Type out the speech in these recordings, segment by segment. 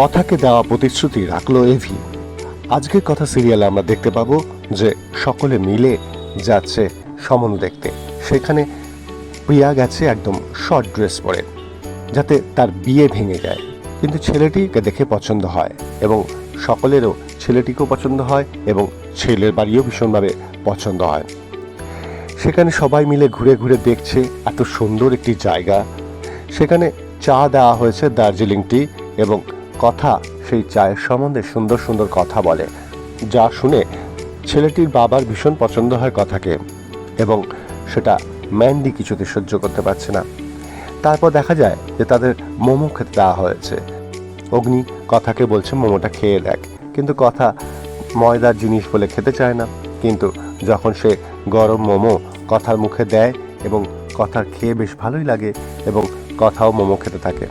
কথাকে দেওয়া প্রতিশ্রুতি রাখল এভি। আজকের কথা সিরিয়ালে আমরা দেখতে পাবো যে সকলে মিলে যাচ্ছে সমন দেখতে। সেখানে প্রিয়া গেছে একদম শর্ট ড্রেস পরে, যাতে তার বিয়ে ভেঙে যায়। কিন্তু ছেলেটিকে দেখে পছন্দ হয় এবং সকলেরও ছেলেটিকেও পছন্দ হয় এবং ছেলের বাড়িও ভীষণভাবে পছন্দ হয়। সেখানে সবাই মিলে ঘুরে ঘুরে দেখছে এত সুন্দর একটি জায়গা। সেখানে চা দেওয়া হয়েছে দার্জিলিং টি এবং কথা সেই চায়ের সম্বন্ধে সুন্দর সুন্দর কথা বলে, যা শুনে ছেলেটির বাবার ভীষণ পছন্দ হয় কথাকে এবং সেটা ম্যান্ডি কিছুতে সহ্য করতে পারছে না। তারপর দেখা যায় যে তাদের মোমো খেতে দেওয়া হয়েছে। অগ্নি কথাকে বলছে, মোমোটা খেয়ে দেখ। কিন্তু কথা ময়দার জিনিস বলে খেতে চায় না। কিন্তু যখন সে গরম মোমো কথার মুখে দেয় এবং কথার খেয়ে বেশ ভালোই লাগে এবং কথাও মোমো খেতে থাকে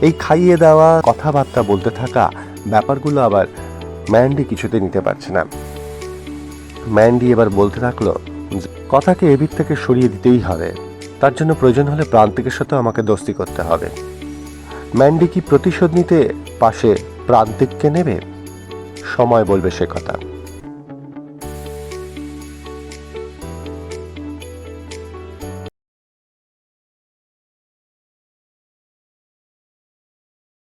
এই খাইয়ে দেওয়া কথাবার্তা বলতে থাকা ব্যাপারগুলো আবার ম্যান্ডি কিছুতে নিতে পারছে না। ম্যান্ডি এবার বলতে থাকল কথাকে এবির থেকে সরিয়ে দিতেই হবে। তার জন্য প্রয়োজন হলে প্রান্তিকের সাথে আমাকে দোস্তি করতে হবে। ম্যান্ডি কি প্রতিশোধ নিতে পাশে প্রান্তিককে নেবে? সময় বলবে সে কথা।